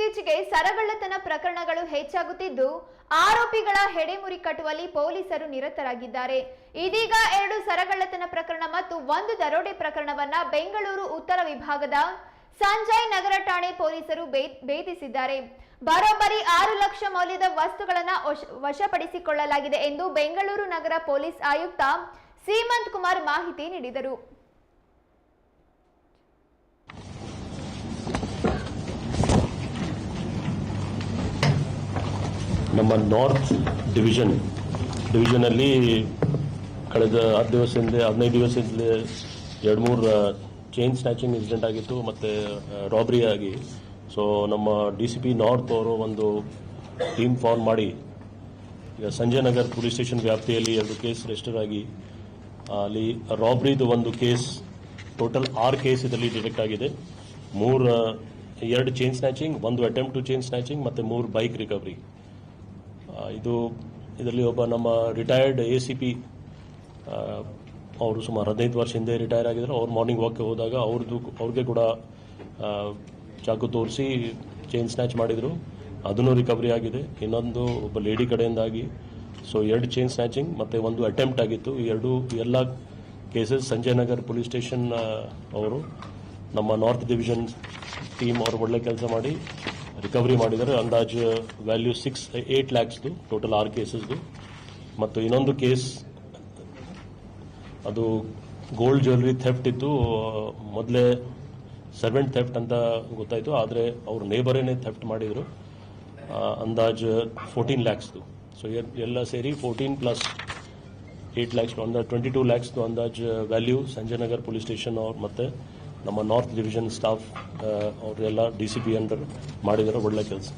ಇತ್ತೀಚೆಗೆ ಸರಗಳ್ಳತನ ಪ್ರಕರಣಗಳು ಹೆಚ್ಚಾಗುತ್ತಿದ್ದು, ಆರೋಪಿಗಳ ಹೆಡೆಮುರಿ ಕಟ್ಟುವಲ್ಲಿ ಪೊಲೀಸರು ನಿರತರಾಗಿದ್ದಾರೆ. ಇದೀಗ ಎರಡು ಸರಗಳ್ಳತನ ಪ್ರಕರಣ ಮತ್ತು ಒಂದು ದರೋಡೆ ಪ್ರಕರಣವನ್ನ ಬೆಂಗಳೂರು ಉತ್ತರ ವಿಭಾಗದ ಸಂಜಯ್ ನಗರ ಠಾಣೆ ಪೊಲೀಸರು ಭೇದಿಸಿದ್ದಾರೆ. ಬರೋಬ್ಬರಿ ಆರು ಲಕ್ಷ ಮೌಲ್ಯದ ವಸ್ತುಗಳನ್ನ ವಶ- ವಶಪಡಿಸಿಕೊಳ್ಳಲಾಗಿದೆ ಎಂದು ಬೆಂಗಳೂರು ನಗರ ಪೊಲೀಸ್ ಆಯುಕ್ತ ಸೀಮಂತ್ ಕುಮಾರ್ ಮಾಹಿತಿ ನೀಡಿದರು. ನಮ್ಮ ನಾರ್ತ್ ಡಿವಿಷನ್ ಡಿವಿಷನಲ್ಲಿ ಕಳೆದ ಹತ್ತು ದಿವಸದಿಂದ, ಹದಿನೈದು ದಿವಸದಿಂದ ಎರಡು ಮೂರು ಚೈನ್ ಸ್ನ್ಯಾಚಿಂಗ್ ಇನ್ಸಿಡೆಂಟ್ ಆಗಿತ್ತು, ಮತ್ತು ರಾಬ್ರಿ ಆಗಿ. ಸೊ ನಮ್ಮ ಡಿ ಸಿ ಪಿ ನಾರ್ತ್ ಅವರು ಒಂದು ಟೀಮ್ ಫಾರ್ಮ್ ಮಾಡಿ, ಈಗ ಸಂಜಯ್ ನಗರ್ ಪೊಲೀಸ್ ಸ್ಟೇಷನ್ ವ್ಯಾಪ್ತಿಯಲ್ಲಿ ಎರಡು ಕೇಸ್ ರಿಜಿಸ್ಟರ್ ಆಗಿ, ಅಲ್ಲಿ ರಾಬ್ರಿದು ಒಂದು ಕೇಸ್ ಟೋಟಲ್ ಆರು ಕೇಸ್ ಇದರಲ್ಲಿ ಡಿಟೆಕ್ಟ್ ಆಗಿದೆ. ಮೂರು ಎರಡು ಚೈನ್ ಸ್ನ್ಯಾಚಿಂಗ್ ಒಂದು ಅಟೆಂಪ್ಟ್ ಟು ಚೈನ್ ಸ್ನ್ಯಾಚಿಂಗ್ ಮತ್ತು ಮೂರು ಬೈಕ್ ರಿಕವರಿ ಇದು ಇದರಲ್ಲಿ ಒಬ್ಬ ನಮ್ಮ ರಿಟೈರ್ಡ್ ಎ ಸಿ ಪಿ ಅವರು ಸುಮಾರು ಹದಿನೈದು ವರ್ಷ ಹಿಂದೆ ರಿಟೈರ್ ಆಗಿದ್ರು. ಅವ್ರು ಮಾರ್ನಿಂಗ್ ವಾಕ್ಗೆ ಹೋದಾಗ ಅವ್ರದ್ದು ಅವ್ರಿಗೆ ಕೂಡ ಚಾಕು ತೋರಿಸಿ ಚೈನ್ ಸ್ನ್ಯಾಚ್ ಮಾಡಿದರು. ಅದನ್ನು ರಿಕವರಿ ಆಗಿದೆ. ಇನ್ನೊಂದು ಒಬ್ಬ ಲೇಡಿ ಕಡೆಯಿಂದಾಗಿ. ಸೊ ಎರಡು ಚೈನ್ ಸ್ನ್ಯಾಚಿಂಗ್ ಮತ್ತು ಒಂದು ಅಟೆಂಪ್ಟ್ ಆಗಿತ್ತು. ಎರಡು ಎಲ್ಲ cases Sanjay Nagar police station ಅವರು ನಮ್ಮ ನಾರ್ತ್ ಡಿವಿಷನ್ ಟೀಮ್ ಅವರು ಒಳ್ಳೆ ಕೆಲಸ ಮಾಡಿ ರಿಕವರಿ ಮಾಡಿದ್ದಾರೆ ಅಂದಾಜು ವ್ಯಾಲ್ಯೂ ಸಿಕ್ಸ್, ಏಟ್ ಲ್ಯಾಕ್ಸ್ದು, ಟೋಟಲ್ ಆರು ಕೇಸಸ್ದು. ಮತ್ತು ಇನ್ನೊಂದು ಕೇಸ್, ಅದು ಗೋಲ್ಡ್ ಜ್ಯುವೆಲ್ರಿ ಥೆಫ್ಟ್ ಇತ್ತು. ಮೊದಲೇ ಸರ್ವೆಂಟ್ ಥೆಫ್ಟ್ ಅಂತ ಗೊತ್ತಾಯಿತು, ಆದರೆ ಅವ್ರ ನೇಬರೇನೆ ಥೆಫ್ಟ್ ಮಾಡಿದರು. ಅಂದಾಜು ಫೋರ್ಟೀನ್ ಲ್ಯಾಕ್ಸ್ದು. ಸೊ ಎಲ್ಲ ಸೇರಿ ಫೋರ್ಟೀನ್ ಪ್ಲಸ್ ಏಟ್ ಲ್ಯಾಕ್ಸ್ ಅಂದಾಜು ಟ್ವೆಂಟಿ ಟೂ ಲ್ಯಾಕ್ಸ್ದು ಅಂದಾಜು value. Sanjay Nagar police station ಅವ್ರು ಮತ್ತು ನಮ್ಮ ನಾರ್ತ್ ಡಿವಿಷನ್ ಸ್ಟಾಫ್ ಅವರೆಲ್ಲ ಡಿ ಸಿ ಪಿ ಅಂಡರ್ ಮಾಡಿದ್ದಾರೆ ಒಳ್ಳೆ ಕೆಲಸ.